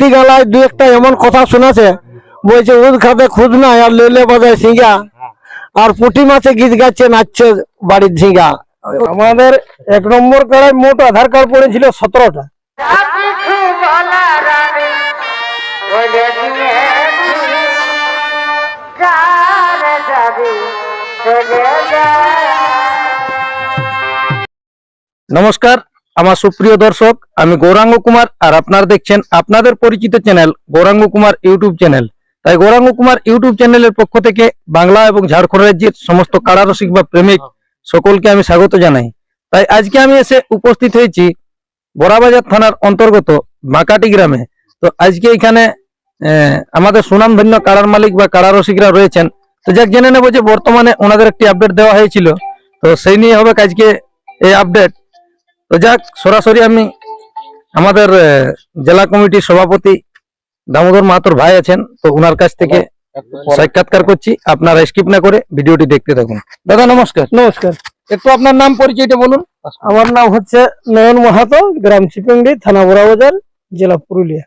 রাত্রি গালায় দু একটা এমন কথা শোনাছে, বলছে, উদ খাতে খুদ নাই আর লেলে বাজায় সিঙ্গা। আর পুঁটি মাছে গীত গাচ্ছে, নাচছে বাড়ির ঝিঙ্গা। আমাদের এক নম্বর কার্ডে মোট আধার কার্ড পড়েছিল সতেরোটা। নমস্কার আমার সুপ্রিয় দর্শক, আমি গৌরাঙ্গ কুমার আর আপনারা দেখছেন আপনাদের পরিচিত channel Gauranga Kumar YouTube channel. তাই গৌরাঙ্গ কুমার ইউটিউব চ্যানেলের পক্ষ থেকে বাংলা এবং ঝাড়খণ্ড রাজ্যের সমস্ত কারারসিক বা প্রেমিক সকলকে আমি স্বাগত জানাই। তাই আজকে আমি এসে উপস্থিত হয়েছি বড়াবাজার থানার অন্তর্গত বাঁকাটি গ্রামে। তো আজকে এখানে আমাদের সুনামধন্য কারার মালিক বা কারারসিকরা রয়েছেন। তো যাক, জেনে নেব যে বর্তমানে ওনাদের একটি আপডেট দেওয়া হয়েছিল। তো সেই নিয়ে হবে আজকে এই আপডেট তো যাক সরাসরি আমি আমাদের জেলা কমিটির সভাপতি দামোদর মাহাতোর ভাই আছেন তো ওনার কাছ থেকে সাক্ষাৎকার করছি। আপনারা স্কিপ না করে ভিডিওটি দেখতে থাকুন। দাদা নমস্কার। নমস্কার। একটু আপনার নাম পরিচয়টা বলুন। আমার নাম হচ্ছে নয়ন মাহাতো গ্রাম চিপিংডি থানা বড়াবাজার জেলা পুরুলিয়া।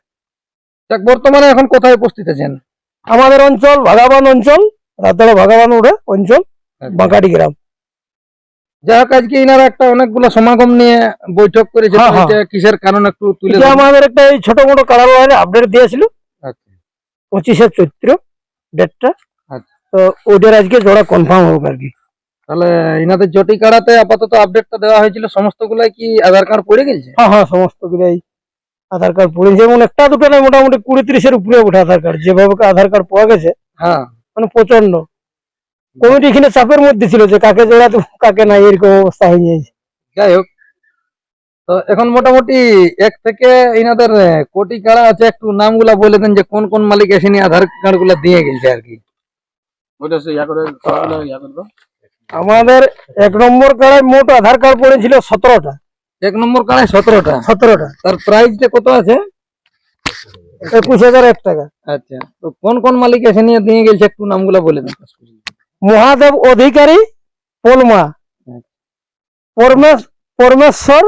যাক বর্তমানে এখন কোথায় উপস্থিত আছেন? আমাদের অঞ্চল ভাগাবান অঞ্চল রাতড়া ভাগাবান উড়ে অঞ্চল বাঁকাটি গ্রাম। যাই হোক আজকে ইনারা একটা অনেকগুলো সমাগম নিয়ে বৈঠক করেছে হ্যাঁ, হ্যাঁ। কিসের কারণ একটু তুলে আমাদের একটা এই ছোট মোটো কালার আপডেট দিয়েছিল। আচ্ছা। পঁচিশে চৈত্র ডেটটা আচ্ছা। তো ওইটার আজকে জোড়া কনফার্ম হোক আর কি। তাহলে ইনাদের জটি কাড়াতে আপাতত আপডেটটা দেওয়া হয়েছিল সমস্ত গুলাই কি আধার কার্ড পড়ে গেছে? হ্যাঁ হ্যাঁ সমস্ত গুলাই আধার কার্ড পড়ে যেমন একটা দুটো নয় মোটামুটি কুড়ি ত্রিশের উপরে ওঠে আধার কার্ড। যেভাবে আধার কার্ড পাওয়া গেছে হ্যাঁ। মানে প্রচণ্ড কমিটি এখানে চাপের মধ্যে ছিল যে কাকে জোড়া দেবো, কাকে না এরকম অবস্থা হয়ে যাচ্ছে যাই হোক। তো এখন মোটামুটি এক থেকে ইনাদের আহ, কোটি কাড়া আছে একটু নামগুলা বলে দেন যে কোন কোন মালিক এসে নিয়ে আধার কার্ডগুলা দিয়ে গেছে আর কি। আমাদের এক নম্বর কার্ডে মোট আধার কার্ড পড়েছিল সতেরোটা। এক নম্বর কাড়ায় সতেরোটা? সতেরোটা। তার প্রাইসটা কত আছে? একুশ হাজার এক টাকা। আচ্ছা। তো কোন কোন মালিক এসে নিয়ে দিয়ে গেছে একটু নামগুলা বলে দেন। মহাদেব অধিকারী পোলমা। পরমেশ পরমেশ্বর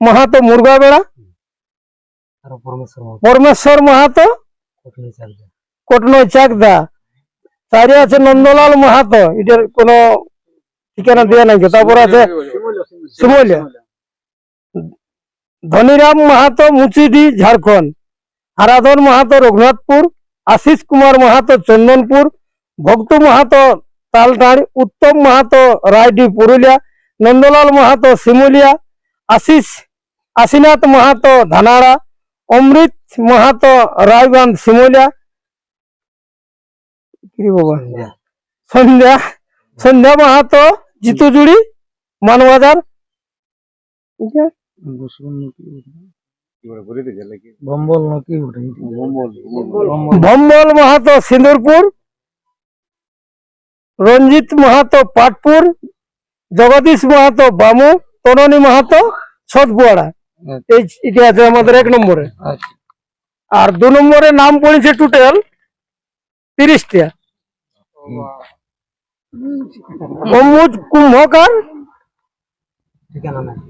মাহাতো মুরগাবেড়া পরমেশ্বর মাহাতো। কটনই চাকদা। চারি আছে নন্দলাল মাহাতো। এটার কোনো ঠিকানা দেওয়া নাই তারপর আছে শিমলিয়া ধনিরাম মাহাতো মুচিডি ঝাড়খণ্ড। আরাধন মাহাতো রঘুনাথপুর আশিস কুমার মাহাতো চন্দনপুর। ভক্ত মাহাতো তালটাড়ি উত্তম মাহাতো রায়ডি পুরুলিয়া নন্দলাল মাহাতো শিমুলিয়া আশিস আশিনাথ মাহাতো ধানাড়া অমৃত মাহাতো রায়গঞ্জ শিমুলিয়া। সন্ধ্যা। সন্ধ্যা। মাহাতো জিতুজুড়ি মানবাজার? ভম্বল মাহাতো সিন্দুরপুর রঞ্জিত মাহাতো পাটপুর জগদীশ মাহাতো বামু তননী মাহাতো ছটপুয়াড়া এই এটা আছে আমাদের এক নম্বরে। আচ্ছা। আর দু নম্বরে নাম পড়েছে টোটাল তিরিশটা মহম্মদ কুম্ভকার।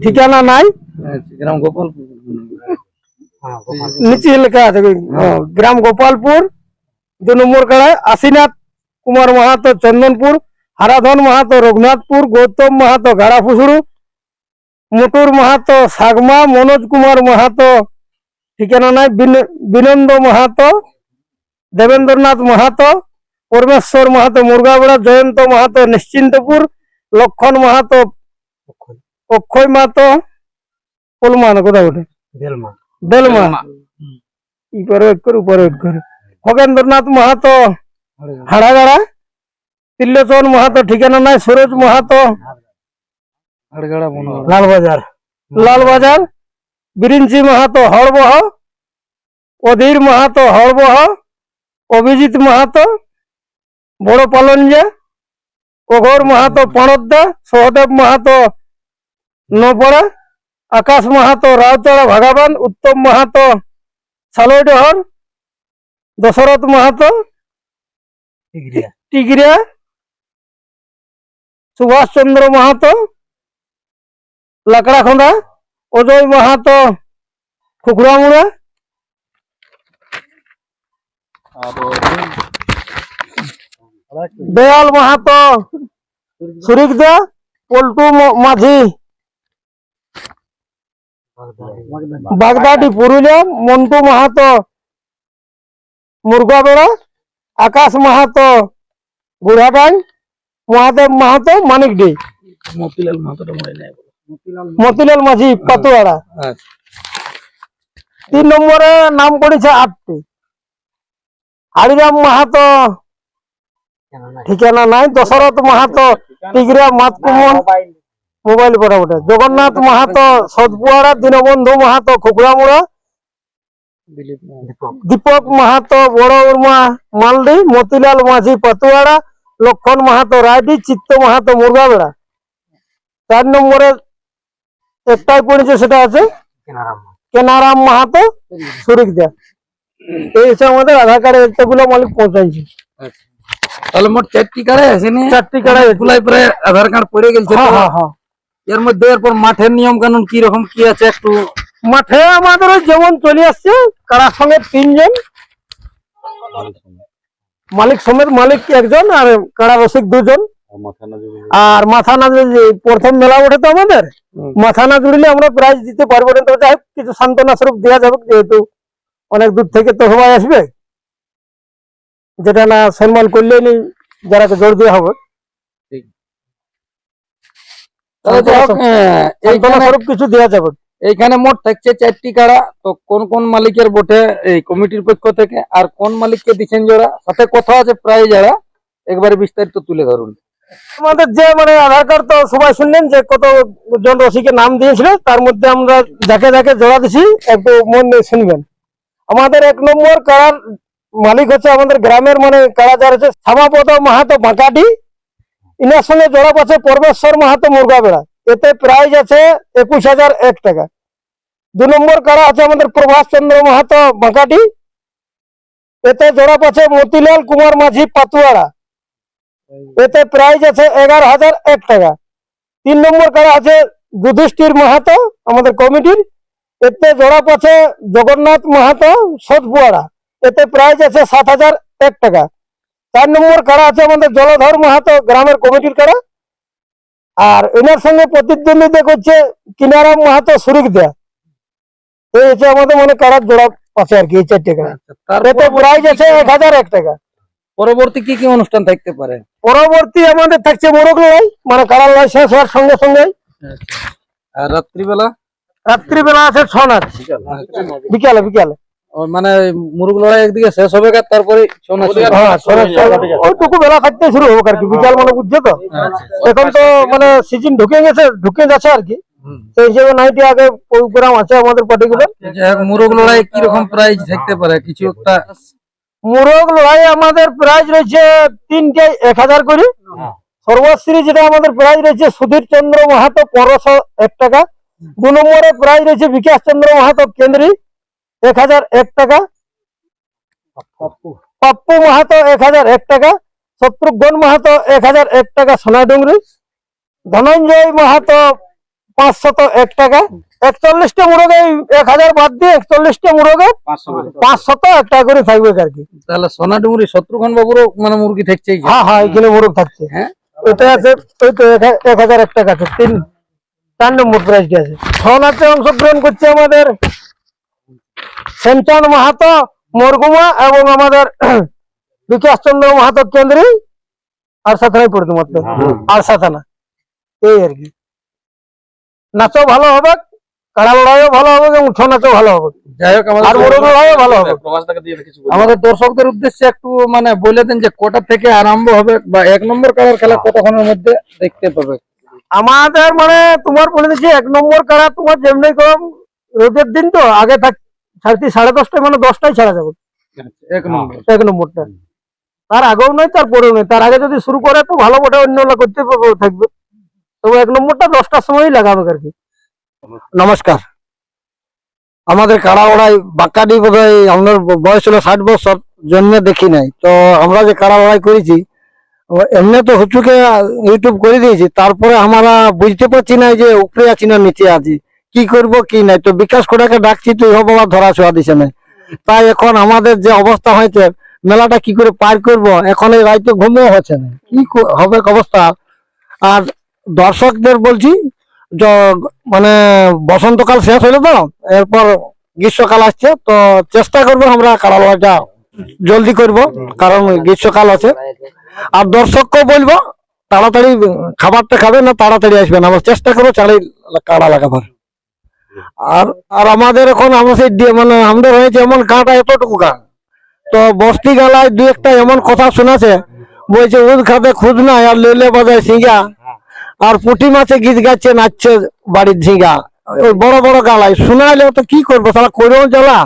ঠিকানা নাই। আচ্ছা, গ্রাম গোপালপুর। নিচে লেখা আছে হ্যাঁ, গ্রাম গোপালপুর দু নম্বর কাড়ায় আশিনাথ কুমার মাহাতো চন্দনপুর হারাধন মাহাতো রঘুনাথপুর গৌতম মাহাতো গাড়াফুসুড়ু মুটুর মাহাতো সাগমা মনোজ কুমার মাহাতো ঠিকানা নাই বিন- বিনন্দ মাহাতো দেবেন্দ্রনাথ মাহাতো পরমেশ্বর মাহাতো মুরগাবেড়া জয়ন্ত মাহাতো নিশ্চিন্তপুর লক্ষণ মাহাতো অক্ষয় মাহাতো পলমান কোথাও ওঠে বেলমা উপরে এক করে উপরে এক করে খগেন্দ্রনাথ মাহাতো হাড়াগাড়া? তিল্লোচন মাহাতো ঠিকানা নাই সুরজ মাহাতো। লালবাজার। লালবাজার বিরিঞ্চি মাহাতো হড়বহ অধীর মাহাতো হড়বহ অভিজিৎ মাহাতো বড় পালঞ্জা। অঘর মাহাতো পাণদ্দা সহদেব মাহাতো নপড়া। আকাশ মাহাতো রাউতড়া ভাগাবান। উত্তম মাহাতো সালইডহর দশরথ মাহাতো টিগরিয়া সুভাষ চন্দ্র মাহাতো লাকড়াখোঁদা অজয় মাহাতো খুকরামুড়া দয়াল মাহাতো সুরিক দা পল্টু ম- মাঝি বাগদাটি পুরুলিয়া মন্টু মাহাতো মুরগাবেড়া আকাশ মাহাতো বুড়াটাই মহাদেব মাহাতো মানিকডি মতিলাল নেই মতিলাল মাঝি পাতুয়াড়া আচ্ছা তিন নম্বরে নাম করেছে আটটি। হারিরাম মাহাতো ঠিকানা নাই। দশরথ মাহাতো টিগরা মাতকুমন মোবাইল পড়া জগন্নাথ মাহাতো সদপুয়াড়া দীনবন্ধু মাহাতো খুকড়ামুড়া দীপক। মাহাতো বড় উর্মা মালডি মতিলাল মাঝি পাতুয়াড়া লক্ষণ মাহাতো রায়ডি চিত্ত মাহাতো মুরগাবেড়া। চার নম্বরে একটাই পড়েছে সেটা আছে? কেনারাম মাহাতো। সুরিক দা। এই হচ্ছে আমাদের আধার কার্ডের এতগুলো মালিক পৌঁছাইছে। আচ্ছা। তাহলে মোট চারটি কাড়াই চারটি কাড়াই আছে। গুলাই প্রায় আধার কার্ড পড়ে গেছে হ্যাঁ। হ্যাঁ হ্যাঁ। এর মধ্যে এরপর মাঠের নিয়ম কানুন কি রকম কি আছে একটু মাঠে আমাদের যেমন চলে আসছে কারার সঙ্গে তিনজন। মালিক সমেত মালিক একজন আর কারা রসিক দুজন। আর মাথা না জুড়লে? প্রথম মেলা ওঠে তো আমাদের মাথা না জুড়লে আমরা প্রাইজ দিতে পারব না। তো যাই হোক কিছু সান্ত্বনা স্বরূপ দেওয়া যাবে যেহেতু অনেক দূর থেকে তো সবাই আসবে। যেটা না সম্মান করলেই নি যারা জোর দেওয়া হবে। যাই সান্ত্বনা স্বরূপ কিছু দেওয়া যাবে। এইখানে মোট থাকছে চারটি কাড়া। তো কোন কোন মালিকের বটে এই কমিটির পক্ষ থেকে আর কোন মালিককে দিচ্ছেন জোড়া সাথে কথা আছে প্রায় যারা। একবারে বিস্তারিত তুলে ধরুন। আমাদের যে মানে আধার কার্ড তো সবাই শুনলেন যে কত জন রসিকের নাম দিয়েছিল, তার মধ্যে আমরা যাকে যাকে জোড়া দিছি, একটু মন দিয়ে শুনবেন। আমাদের এক নম্বর কারার মালিক হচ্ছে আমাদের গ্রামের মানে কারা যার হচ্ছে শ্যামাপদ মাহাতো বাঁকাটি। ইনার সঙ্গে জোড়া পাচ্ছে পরমেশ্বর মাহাতো মুরগাবেড়া। এতে প্রাইজ আছে একুশ হাজার এক টাকা। দু নম্বর কারা আছে আমাদের প্রভাস চন্দ্র মাহাতো বাঁকাটি? এতে জোড়া পাচ্ছে মতিলাল কুমার মাঝি পাতুয়াড়া এতে প্রাইজ আছে এগারো হাজার এক টাকা। তিন নম্বর কারা আছে যুধিষ্ঠির মাহাতো, আমাদের কমিটির? এতে জোড়া পাচ্ছে জগন্নাথ মাহাতো সতপুয়াড়া এতে প্রাইজ আছে সাত হাজার এক টাকা। চার নম্বর কারা আছে আমাদের জলধর মাহাতো, গ্রামের কমিটির কারা? আর এনার সঙ্গে প্রতিদ্বন্দ্বিতা করছে কিনারাম মাহাতো সুরিক দেয়া। এই হচ্ছে আমাদের মানে কারার জোড়া আছে আর কি এই চারটে কারা এতে প্রাইজ আছে এক হাজার এক টাকা। পরবর্তী কি কি অনুষ্ঠান থাকতে পারে? পরবর্তী আমাদের থাকছে মোরগ লড়াই মানে কারার লাইসেন্স হওয়ার সঙ্গে সঙ্গে। আর রাত্রিবেলা? রাত্রিবেলা আছে ছ নাচ। বিকালে বিকালে। মানে মুরগ লড়াই একদিকে শেষ হবে তারপরে। হ্যাঁ নাচ ওইটুকু বেলা থাকতে শুরু হোক আর কি বিকাল মানে বুঝছ তো? এখন তো মানে সিজন ঢুকে গেছে ঢুকে যাচ্ছে আর কি। সেই হিসেবে নাইটি আগে প্রোগ্রাম আছে আমাদের পার্টিকুলার মুরগ লড়াই কি রকম প্রাইজ থাকতে পারে? কিছু একটা মোরগ লড়াই আমাদের প্রাইজ রয়েছে তিনটে এক হাজার করে। সর্বশ্রী যেটা আমাদের প্রাইজ রয়েছে সুধীর চন্দ্র মাহাতো পনেরোশো এক টাকা। দু নম্বরে প্রাইজ রয়েছে বিকাশ চন্দ্র মাহাতো কেন্দ্রী এক হাজার এক টাকা। পাপ্পু মাহাতো এক হাজার এক টাকা শত্রুঘ্ন মাহাতো এক হাজার এক টাকা সোনাডুঙ্গরি ধনঞ্জয় মাহাতো পাঁচশত এক টাকা একচল্লিশটা মুরগে এক হাজার বাদ দিয়ে একচল্লিশটা মুরগে পাঁচশত এক টাকা করে থাকবে আর কি। তাহলে সোনা ডুমুরি শত্রুঘ্ন বাবুরও মানে মুরগি থাকছে হ্যাঁ হ্যাঁ এখানে মোরগ থাকছে। হ্যাঁ। আছে ওই তো এক হাজার এক টাকা আছে তিন চার নম্বর প্রাইজটা আছে। ছৌ নাচে অংশগ্রহণ করছে আমাদের শ্যামচাঁদ মাহাতো মরগুমা এবং আমাদের বিকাশ চন্দ্র মাহাতো কেন্দ্রে আর সাথানাই পড়তো মাত্র। আর সাথানা এই আর কি। নাচও ভালো হবে কাড়া লড়াইও ভালো হবে এবং ছৌ নাচও ভালো হবে। আর আমাদের লড়াইও ভালো হবে। আমাদের দর্শকদের উদ্দেশ্যে একটু মানে বলে দেন যে কটা থেকে আরম্ভ হবে বা এক নম্বর কালার খেলা কতক্ষণের মধ্যে দেখতে পাবে? আমাদের মানে তোমার বলে দিচ্ছি এক নম্বর কারা তোমার যেমনি কম রোদের দিন তো আগে থাক সাড়ে সাড়ে দশটায় মানে দশটায় ছাড়া যাবে। এক নম্বর। এক নম্বরটা। তার আগেও নয় তার পরেও নয়। তার আগে যদি শুরু করে তো ভালো বটে অন্য করতে পারবে- থাকবে। তবে এক নম্বরটা দশটার সময়ই লাগাবে আর কি। নমস্কার। আমাদের কাড়া ওড়াই বাঁকাডি বোধ হয় আমাদের বয়স হলো ষাট বছর জন্মে দেখি নাই। তো আমরা যে কাড়া লড়াই করেছি এমনি তো হুচুকে ইউটিউব করে দিয়েছি। তারপরে আমরা বুঝতে পারছি না যে উপরে আছি না নিচে আছি। কি করব, কি নাই? তো বিকাশ কোটাকে ডাকছি, তুই হব ধরা ছোঁয়া দিছে না। তাই এখন আমাদের যে অবস্থা হয়েছে, মেলাটা কি করে পার করব? এখন এই রাইতে ঘুমও হচ্ছে না। কি হবে অবস্থা? আর দর্শকদের বলছি মানে বসন্তকাল শেষ হইল তো, এরপর গ্রীষ্মকাল আসছে, তো চেষ্টা করব আমরা কারালয়টা জলদি করব, কারণ গ্রীষ্মকাল আছে। আর দর্শককেও বলব, তাড়াতাড়ি খাবারটা খাবে না তাড়াতাড়ি আসবে না, আমরা চেষ্টা করব চালাই কাড়া লাগাবার। আর আর আমাদের এখন আমরা সেই দিয়ে- মানে আমাদের হয়েছে এমন কাঁটা এতটুকু গা তো বস্তি গালায় দু একটা এমন কথা শোনাছে বলছে উদ খাতে খুদ নাই আর লেলে বাজায় সিঙ্গা। আর পুঁটি মাছে গীত গাচ্ছে নাচছে বাড়ির ঝিঙ্গা। ওই বড় বড় গালায় শোনাইলে তো কি করব তারা করেও জ্বালা?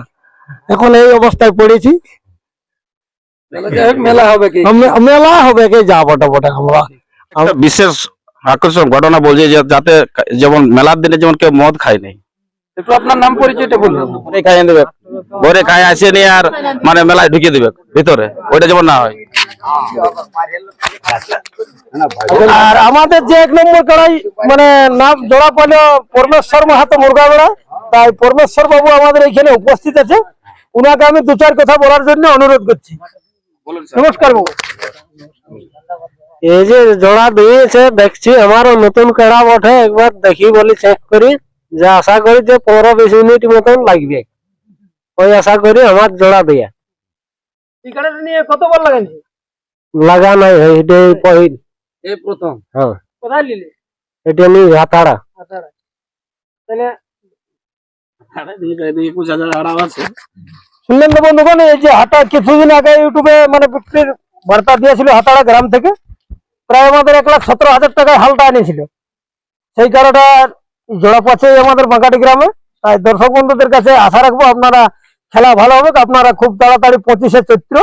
এখন এই অবস্থায় পড়েছি। মেলা হবে কি? মেলা হবে কে যা বটে বটে আমরা বিশেষ আকর্ষণ ঘটনা বলছে যে যাতে যেমন মেলার দিনে যেমন কেউ মদ খায় নাই একটু আপনার নাম পরিচয়টা বলুন। খাইয়ে দেবে। ঘরে খায় আসে নিয়ে আর মানে মেলায় ঢুকিয়ে দেবে ভিতরে। ওইটা যেমন না হয়। আর আমাদের যে এক নম্বর কড়াই মানে নাম জোড়া পেল পরমেশ্বর মাহাতো তাই পরমেশ্বর বাবু আমাদের এখানে উপস্থিত আছে। উনাকে আমি দু চার কথা বলার জন্য অনুরোধ করছি। নমস্কার বাবু। এই যে জোড়া দিয়েছে দেখছি আমারও নতুন কেড়া বটে একবার দেখি বলি চেক করি। যে আশা করি যে পনেরো বিশ মিনিট মতন লাগবে। ওই আশা করি আমার জোড়া দিয়ে। টিকাটা নিয়ে কতবার লাগাইছে লাগা নাই এটাই পহিল। এই প্রথম। হ্যাঁ। কোথায় নিলে? এটা নিয়ে হাতাড়া। তাহলে একুশ হাজার আড়াও আছে। শুনলেন তো বন্ধুগণ এই যে হাটা কিছুদিন আগে ইউটিউবে মানে বিক্রির বার্তা দিয়েছিল হাতাড়া গ্রাম থেকে। প্রায় আমাদের এক লাখ সতেরো হাজার টাকায় হালটা এনেছিল সেই কারণে জোড়া পাচ্ছে আমাদের বাঁকাটি গ্রামে। তাই দর্শক বন্ধুদের কাছে আশা রাখব আপনারা খেলা ভালো হবে আপনারা খুব তাড়াতাড়ি পঁচিশে চৈত্র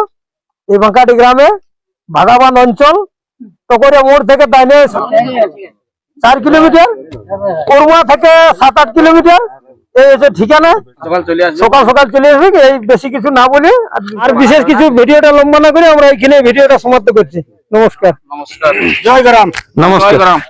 এই বাঁকাটি গ্রামে ভাগাবান অঞ্চল টকরিয়া মোড় থেকে ডাইনে চার কিলোমিটার করমা থেকে সাত আট কিলোমিটার এই হচ্ছে ঠিকানা। সকাল সকাল সকাল চলে আসবে এই বেশি কিছু না বলে আর- আর বিশেষ কিছু ভিডিওটা লম্বা না করে আমরা এখানে ভিডিওটা সমাপ্ত করছি। নমস্কার। নমস্কার। জয় গ্রাম। নমস্কার